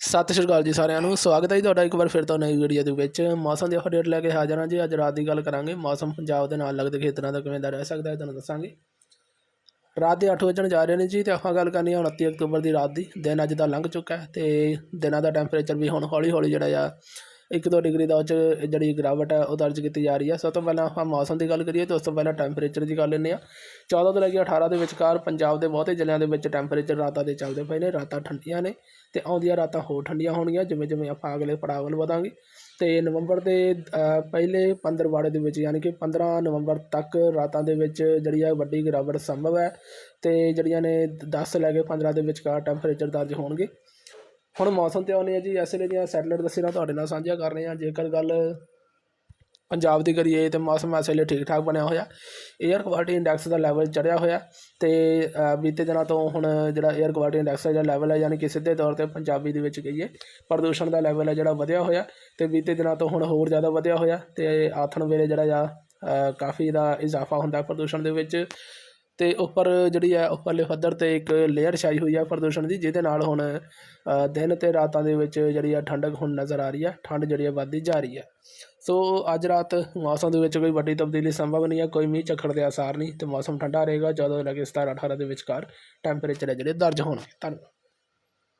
ਸਤਿ ਸ਼੍ਰੀ ਅਕਾਲ ਜੀ ਸਾਰਿਆਂ ਨੂੰ, ਸਵਾਗਤ ਹੈ ਜੀ ਤੁਹਾਡਾ ਇੱਕ ਵਾਰ ਫਿਰ ਤੋਂ ਨਵੀਂ ਵੀਡੀਓ ਦੇ ਵਿੱਚ। ਮੌਸਮ ਦੀ ਅਪਡੇਟ ਲੈ ਕੇ ਹਾਜ਼ਰ ਹਾਂ ਜੀ, ਅੱਜ ਰਾਤ ਦੀ ਗੱਲ ਕਰਾਂਗੇ। ਮੌਸਮ ਪੰਜਾਬ ਦੇ ਨਾਲ ਲੱਗਦੇ ਖੇਤਰਾਂ ਦਾ ਕਿਵੇਂ ਦਾ ਰਹਿ ਸਕਦਾ ਹੈ ਤੁਹਾਨੂੰ ਦੱਸਾਂਗੇ। ਰਾਤ ਦੇ 8 ਵਜਣ ਜਾ ਰਹੇ ਨੇ ਜੀ ਤੇ ਆਪਾਂ ਗੱਲ ਕਰਨੀ ਹੈ 29 ਅਕਤੂਬਰ ਦੀ ਰਾਤ ਦੀ। ਦਿਨ ਅੱਜ ਦਾ ਲੰਘ ਚੁੱਕਾ ਹੈ ਤੇ ਦਿਨਾਂ ਦਾ ਟੈਂਪਰੇਚਰ ਵੀ ਹੁਣ ਹੌਲੀ ਹੌਲੀ ਜਿਹੜਾ ਆ ਇੱਕ ਦੋ ਡਿਗਰੀ ਦਾ ਉਹ 'ਚ ਜਿਹੜੀ ਗਿਰਾਵਟ ਹੈ ਉਹ ਦਰਜ ਕੀਤੀ ਜਾ ਰਹੀ ਹੈ। ਸਭ ਤੋਂ ਪਹਿਲਾਂ ਆਪਾਂ ਮੌਸਮ ਦੀ ਗੱਲ ਕਰੀਏ ਤਾਂ ਉਸ ਤੋਂ ਪਹਿਲਾਂ ਟੈਂਪਰੇਚਰ ਦੀ ਗੱਲ ਲੈਂਦੇ ਹਾਂ। ਚੌਦਾਂ ਤੋਂ ਲੈ ਕੇ 18 ਦੇ ਵਿਚਕਾਰ ਪੰਜਾਬ ਦੇ ਬਹੁਤੇ ਜ਼ਿਲ੍ਹਿਆਂ ਦੇ ਵਿੱਚ ਟੈਂਪਰੇਚਰ ਰਾਤਾਂ ਦੇ ਚੱਲਦੇ ਪਏ ਨੇ। ਰਾਤਾਂ ਠੰਡੀਆਂ ਨੇ ਅਤੇ ਆਉਂਦੀਆਂ ਰਾਤਾਂ ਹੋਰ ਠੰਡੀਆਂ ਹੋਣਗੀਆਂ ਜਿਵੇਂ ਜਿਵੇਂ ਆਪਾਂ ਅਗਲੇ ਪੜਾਅ ਵੱਲ ਵਧਾਂਗੇ। ਅਤੇ ਨਵੰਬਰ ਦੇ ਅ, ਪਹਿਲੇ ਪੰਦਰਵਾੜੇ ਦੇ ਵਿੱਚ ਯਾਨੀ ਕਿ 15 ਨਵੰਬਰ ਤੱਕ ਰਾਤਾਂ ਦੇ ਵਿੱਚ ਜਿਹੜੀ ਆ ਵੱਡੀ ਗਿਰਾਵਟ ਸੰਭਵ ਹੈ ਅਤੇ ਜਿਹੜੀਆਂ ਨੇ 10 ਲੈ ਕੇ 15 ਦੇ ਵਿਚਕਾਰ ਟੈਂਪਰੇਚਰ ਦਰਜ ਹੋਣਗੇ। ਹੁਣ ਮੌਸਮ ਤੇ ਆਉਂਦੇ ਆ ਜੀ, ਇਸ ਵੇਲੇ ਦੀਆਂ ਸੈਟਲਾਈਟ ਤਸਵੀਰਾਂ ਤੁਹਾਡੇ ਨਾਲ ਸਾਂਝੀਆਂ ਕਰ ਰਹੇ ਹਾਂ। ਜੇਕਰ ਗੱਲ ਪੰਜਾਬ ਦੀ ਕਰੀਏ ਤੇ ਮੌਸਮ ਇਸ ਵੇਲੇ ਠੀਕ ਠਾਕ ਬਣਿਆ ਹੋਇਆ। 에ਅਰ ਕੁਆਲਿਟੀ ਇੰਡੈਕਸ ਦਾ ਲੈਵਲ ਚੜਿਆ ਹੋਇਆ ਤੇ ਬੀਤੇ ਦਿਨਾਂ ਤੋਂ ਹੁਣ ਜਿਹੜਾ 에ਅਰ ਕੁਆਲਿਟੀ ਇੰਡੈਕਸ ਦਾ ਜਿਹੜਾ ਲੈਵਲ ਹੈ, ਯਾਨੀ ਕਿ ਸਿੱਧੇ ਤੌਰ ਤੇ ਪੰਜਾਬੀ ਦੇ ਵਿੱਚ ਕਹੀਏ, ਪ੍ਰਦੂਸ਼ਣ ਦਾ ਲੈਵਲ ਹੈ ਜਿਹੜਾ ਵਧਿਆ ਹੋਇਆ ਤੇ ਬੀਤੇ ਦਿਨਾਂ ਤੋਂ ਹੁਣ ਹੋਰ ਜ਼ਿਆਦਾ ਵਧਿਆ ਹੋਇਆ ਤੇ ਆਥਣ ਵੇਲੇ ਜਿਹੜਾ ਆ ਕਾਫੀ ਦਾ ਇਜ਼ਾਫਾ ਹੁੰਦਾ ਪ੍ਰਦੂਸ਼ਣ ਦੇ ਵਿੱਚ। ਅਤੇ ਉੱਪਰ ਜਿਹੜੀ ਹੈ, ਉੱਪਰਲੇ ਪੱਧਰ ਤੇ ਇੱਕ ਲੇਅਰ ਛਾਈ ਹੋਈ ਆ ਪ੍ਰਦੂਸ਼ਣ ਦੀ, ਜਿਹਦੇ ਨਾਲ ਹੁਣ ਦਿਨ ਅਤੇ ਰਾਤਾਂ ਦੇ ਵਿੱਚ ਜਿਹੜੀ ਆ ਠੰਡਕ ਹੁਣ ਨਜ਼ਰ ਆ ਰਹੀ ਆ ਠੰਡ ਜਿਹੜੀ ਆ ਵੱਧਦੀ ਜਾ ਰਹੀ ਹੈ। ਸੋ ਅੱਜ ਰਾਤ ਮੌਸਮ ਦੇ ਵਿੱਚ ਕੋਈ ਵੱਡੀ ਤਬਦੀਲੀ ਸੰਭਵ ਨਹੀਂ ਹੈ, ਕੋਈ ਮੀਂਹ ਝੱਖੜ ਦੇ ਆਸਾਰ ਨਹੀਂ ਅਤੇ ਮੌਸਮ ਠੰਡਾ ਰਹੇਗਾ ਜਦੋਂ ਲੱਗੇ 17 18 ਦੇ ਵਿਚਕਾਰ ਟੈਂਪਰੇਚਰ ਹੈ ਜਿਹੜੇ ਦਰਜ ਹੋਣਗੇ। ਧੰਨਵਾਦ।